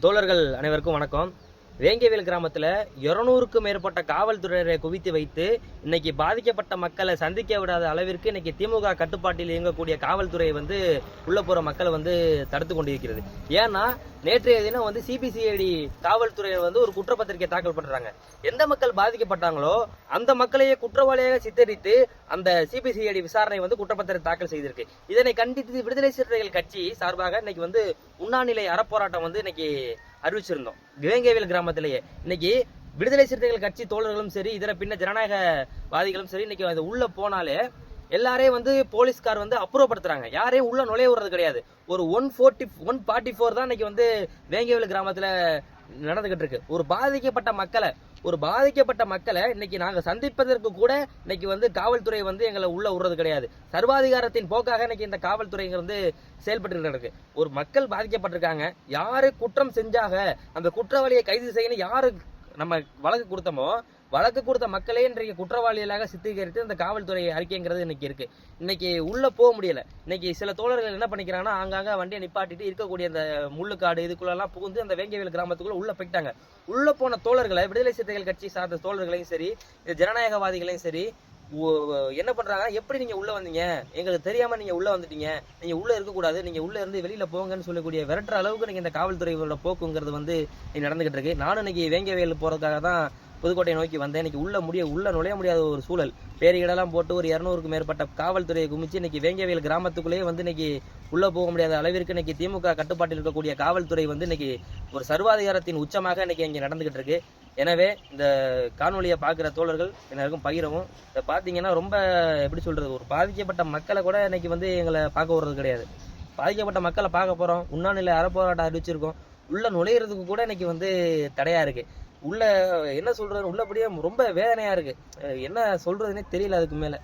தோழர்கள் அனைவருக்கும் வணக்கம். வேங்கவேல் கிராமத்தில் இருநூறுக்கும் மேற்பட்ட காவல்துறையினரை குவித்து வைத்து இன்னைக்கு பாதிக்கப்பட்ட மக்களை சந்திக்க விடாத அளவிற்கு இன்னைக்கு திமுக கட்டுப்பாட்டில் இயங்கக்கூடிய காவல்துறை வந்து உள்ள போகிற மக்களை வந்து தடுத்து கொண்டிருக்கிறது. ஏன்னா நேற்றைய தினம் வந்து சிபிசிஐடி காவல்துறையை வந்து ஒரு குற்றப்பத்திரிகை தாக்கல் பண்ணுறாங்க எந்த மக்கள் பாதிக்கப்பட்டாங்களோ அந்த மக்களையே குற்றவாளியாக சித்தரித்து அந்த சிபிசிஐடி விசாரணை வந்து குற்றப்பத்திரிகை தாக்கல் செய்திருக்கு. இதனை கண்டித்து விடுதலை சிறுத்தைகள் கட்சி சார்பாக இன்னைக்கு வந்து உண்ணாநிலை அறப்போராட்டம் வந்து இன்னைக்கு அறிவிச்சிருந்தோம். வேங்கவேல் கிராமத்திலேயே. இன்னைக்கு விடுதலை சிறுத்தைகள் கட்சி தோழர்களும் சரி இதர பின்ன ஜனநாயகவாதிகளும் சரி இன்னைக்கு அது உள்ள போனாலே எல்லாரையும் வந்து போலீஸ்கார் வந்து அப்புறப்படுத்துறாங்க. யாரையும் உள்ள நுழைய விடுறது கிடையாது. ஒரு one forty one forty four தான் இன்னைக்கு வந்து வேங்கவேல் கிராமத்துல நடந்துகிட்டு இருக்கு. ஒரு பாதிக்கப்பட்ட மக்களை ஒரு பாதிக்கப்பட்ட மக்களை இன்னைக்கு நாங்கள் சந்திப்பதற்கு கூட இன்னைக்கு வந்து காவல்துறை வந்து எங்களை உள்ள விடுறது கிடையாது. சர்வாதிகாரத்தின் போக்காக இன்னைக்கு இந்த காவல்துறைங்க வந்து செயல்பட்டு இருக்கு. ஒரு மக்கள் பாதிக்கப்பட்டிருக்காங்க. யாரு குற்றம் செஞ்சாக அந்த குற்றவாளியை கைது செய்யணும் யாரு நம்ம வழக்கு கொடுத்தோமோ வழக்கு கொடுத்த மக்களே இன்றைக்கு குற்றவாளிகளாக சித்தரித்து இந்த காவல்துறை அறிக்கைங்கிறது இன்னைக்கு இருக்கு. இன்னைக்கு உள்ள போக முடியல. இன்னைக்கு சில தோழர்கள் என்ன பண்ணிக்கிறாங்கன்னா ஆங்காங்க வண்டியை நிப்பாட்டிட்டு இருக்கக்கூடிய அந்த முள்ளுக்காடு இதுக்குள்ளெல்லாம் புகுந்து அந்த வேங்கவேல் கிராமத்துக்குள்ள உள்ள போயிட்டாங்க. உள்ள போன தோழர்களை விடுதலை சிறுத்தைகள் கட்சி சார்ந்த தோழர்களையும் சரி ஜனநாயகவாதிகளையும் சரி ஓ- என்ன பண்றாங்க எப்படி நீங்க உள்ள வந்தீங்க? எங்களுக்கு தெரியாம நீங்க உள்ள வந்துட்டீங்க. நீங்க உள்ள இருக்கக்கூடாது. நீங்க உள்ள இருந்து வெளியில போங்கன்னு சொல்லக்கூடிய விரட்டுற அளவுக்கு நீங்க இந்த காவல்துறையோட போக்குங்கிறது வந்து நடந்துகிட்டு இருக்கு. நானும் இன்னைக்கு வேங்கவேல் போறதுக்காக தான் புதுக்கோட்டையை நோக்கி வந்தேன். இன்னைக்கு உள்ள முடிய உள்ள நுழைய முடியாத ஒரு சூழல். பேரிகடெல்லாம் போட்டு ஒரு இரநூறுக்கு மேற்பட்ட காவல்துறையை குமிச்சு இன்னைக்கு வேங்கவேல் கிராமத்துக்குள்ளேயே வந்து இன்னைக்கு உள்ள போக முடியாத அளவிற்கு இன்னைக்கு திமுக கட்டுப்பாட்டில் இருக்கக்கூடிய காவல்துறை வந்து இன்னைக்கு ஒரு சர்வாதிகாரத்தின் உச்சமாக இன்னைக்கு இங்கே நடந்துகிட்டு இருக்கு. எனவே இந்த காணொலியை பார்க்குற தோழர்கள் எல்லாருக்கும் பகிரவும். இதை பார்த்தீங்கன்னா ரொம்ப எப்படி சொல்றது ஒரு பாதிக்கப்பட்ட மக்களை கூட இன்னைக்கு வந்து எங்களை பார்க்க வர்றது கிடையாது. பாதிக்கப்பட்ட மக்களை பார்க்க போகிறோம் உண்ணாநிலை அறப்போராட்டம் அறிவிச்சிருக்கோம். உள்ள நுழையிறதுக்கு கூட இன்னைக்கு வந்து தடையா இருக்கு. உள்ள என்ன சொல்றது உள்ளபடியே ரொம்ப வேதனையா இருக்கு. என்ன சொல்றதுன்னே தெரியல அதுக்கு மேல.